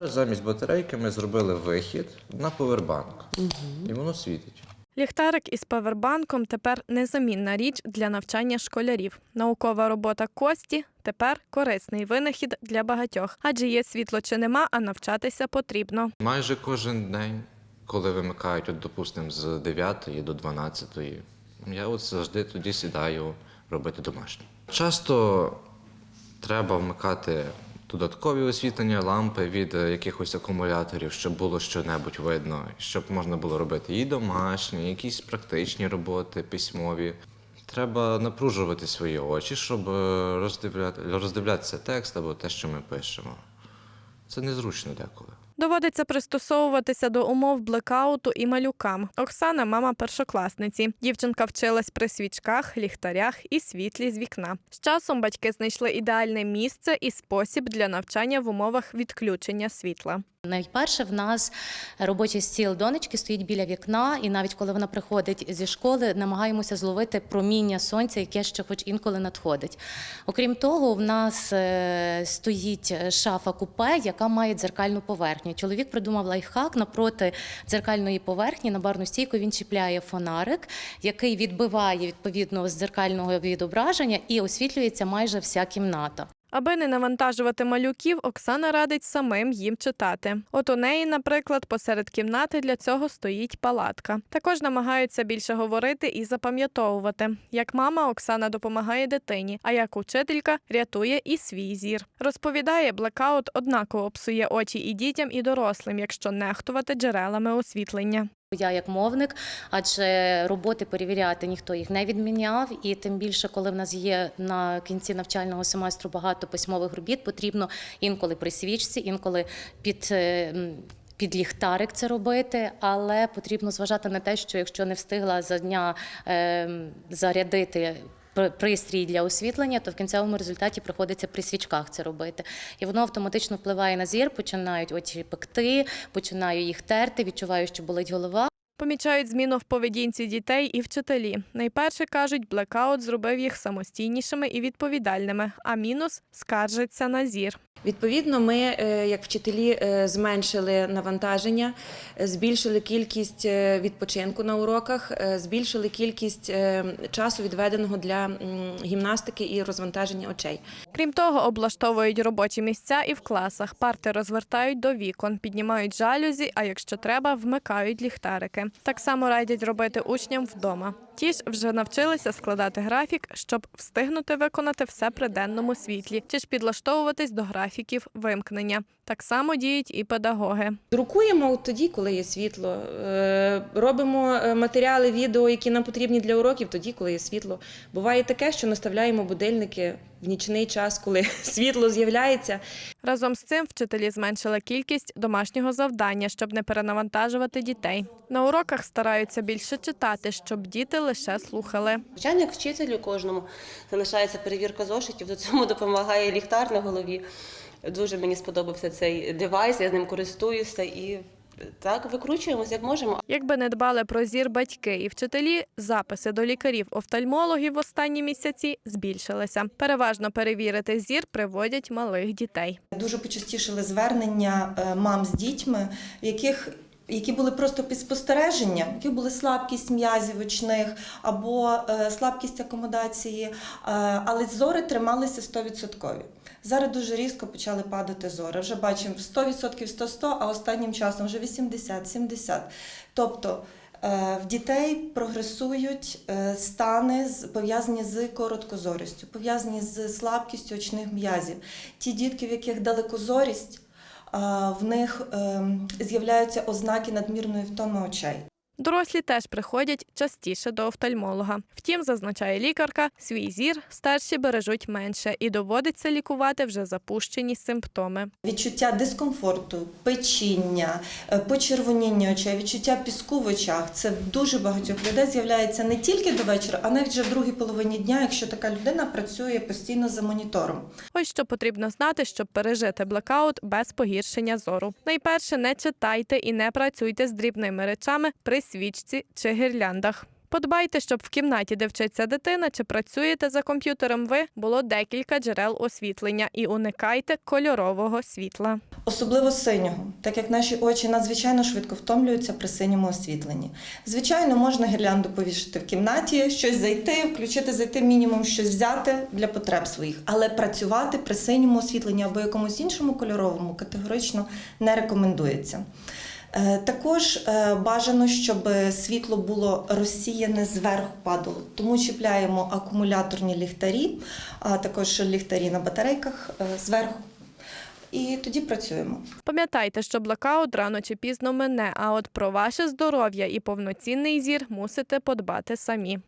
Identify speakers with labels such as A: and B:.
A: Замість батарейки ми зробили вихід на повербанк. І воно світить.
B: Ліхтарик із павербанком тепер незамінна річ для навчання школярів. Наукова робота Кості тепер корисний винахід для багатьох, адже є світло чи нема, а навчатися потрібно.
A: Майже кожен день, коли вимикають, от, допустимо, з 9 до 12, я от завжди тоді сідаю робити домашнє. Часто треба вмикати додаткові освітлення, лампи від е, якихось акумуляторів, щоб було щонебудь видно, щоб можна було робити і домашні, якісь практичні роботи, письмові. Треба напружувати свої очі, щоб е, роздивляти, роздивлятися текст або те, що ми пишемо. Це незручно деколи.
B: Доводиться пристосовуватися до умов блекауту і малюкам. Оксана мама першокласниці. Дівчинка вчилась при свічках, ліхтарях і світлі з вікна. З часом батьки знайшли ідеальне місце і спосіб для навчання в умовах відключення світла.
C: Найперше в нас робочий стіл донечки стоїть біля вікна, і навіть коли вона приходить зі школи, намагаємося зловити проміння сонця, яке ще хоч інколи надходить. Окрім того, в нас е, стоїть шафа купе, яка має дзеркальну поверхню. Чоловік придумав лайфхак напроти дзеркальної поверхні на барну стійку він чіпляє фонарик, який відбиває відповідно з дзеркального відображення і освітлюється майже вся кімната.
B: Аби не навантажувати малюків, Оксана радить самим їм читати. От у неї, наприклад, посеред кімнати для цього стоїть палатка. Також намагаються більше говорити і запам'ятовувати. Як мама, Оксана допомагає дитині, а як учителька рятує і свій зір. Розповідає, блекаут однаково псує очі і дітям, і дорослим, якщо нехтувати джерелами освітлення.
C: Я як мовник, адже роботи перевіряти ніхто їх не відміняв, і тим більше, коли в нас є на кінці навчального семестру багато письмових робіт, потрібно інколи при свічці, інколи під. е, Під ліхтарик це робити, але потрібно зважати на те, що якщо не встигла за дня е, зарядити пристрій для освітлення, то в кінцевому результаті приходиться при свічках це робити. І воно автоматично впливає на зір, починають очі пекти, починаю їх терти, відчуваю, що болить голова.
B: Помічають зміну в поведінці дітей і вчителі. Найперше кажуть, блекаут зробив їх самостійнішими і відповідальними, а мінус скаржиться на зір.
D: Відповідно, ми, е, як вчителі, е, зменшили навантаження, е, збільшили кількість відпочинку на уроках, збільшили кількість часу, відведеного для гімнастики і розвантаження очей.
B: Крім того, облаштовують робочі місця і в класах. Парти розвертають до вікон, піднімають жалюзі, а якщо треба, вмикають ліхтарики. Так само радять робити учням вдома. Ті ж вже навчилися складати графік, щоб встигнути виконати все при денному світлі, чи ж підлаштовуватись до графіків вимкнення. Так само діють і педагоги.
D: Друкуємо тоді, коли є світло. Е, Робимо е, матеріали, відео, які нам потрібні для уроків, тоді, коли є світло. Буває таке, що наставляємо будильники в нічний час, коли світло з'являється.
B: Разом з цим вчителі зменшили кількість домашнього завдання, щоб не перенавантажувати дітей. На уроках стараються більше читати, щоб діти лише слухали.
E: Звичайно, як вчителю кожному залишається перевірка зошитів, до цьому допомагає ліхтар на голові. Дуже мені сподобався цей девайс, я з ним користуюся і так викручуємося, як можемо.
B: Якби не дбали про зір батьки і вчителі, записи до лікарів-офтальмологів в останні місяці збільшилися. Переважно перевірити зір приводять малих дітей.
F: Дуже почастішили звернення е, мам з дітьми, в яких які були просто під спостереження, яких були слабкість м'язів очних або е, слабкість акомодації, е, але зори трималися 100%. Зараз дуже різко почали падати зори. Вже бачимо 100% 100-100, а останнім часом вже 80-70. Тобто е, в дітей прогресують стани пов'язані з короткозорістю, пов'язані з слабкістю очних м'язів. Ті дітки, в яких далекозорість, в них ем, з'являються ознаки надмірної втоми очей.
B: Дорослі теж приходять частіше до офтальмолога. Втім, зазначає лікарка, свій зір старші бережуть менше і доводиться лікувати вже запущені симптоми.
F: Відчуття дискомфорту, печіння, е, почервоніння очей, відчуття піску в очах. Це в дуже багатьох людей з'являється не тільки до вечора, а навіть вже в другій половині дня, якщо така людина працює постійно за монітором.
B: Ось що потрібно знати, щоб пережити блекаут без погіршення зору. Найперше не читайте і не працюйте з дрібними речами при свічці чи гірляндах. Подбайте, щоб в кімнаті, де вчиться дитина, чи працюєте за комп'ютером ви, було декілька джерел освітлення і уникайте кольорового світла.
F: Особливо синього, так як наші очі надзвичайно швидко втомлюються при синьому освітленні. Звичайно, можна гірлянду повішати в кімнаті, щось зайти, включити, зайти мінімум щось взяти для потреб своїх, але працювати при синьому освітленні або якомусь іншому кольоровому категорично не рекомендується. Е, Також е, бажано, щоб світло було розсіяне зверху падало, тому чіпляємо акумуляторні ліхтарі, а також ліхтарі на батарейках е, зверху. І тоді працюємо.
B: Пам'ятайте, що блокаут рано чи пізно мине, а от про ваше здоров'я і повноцінний зір мусите подбати самі.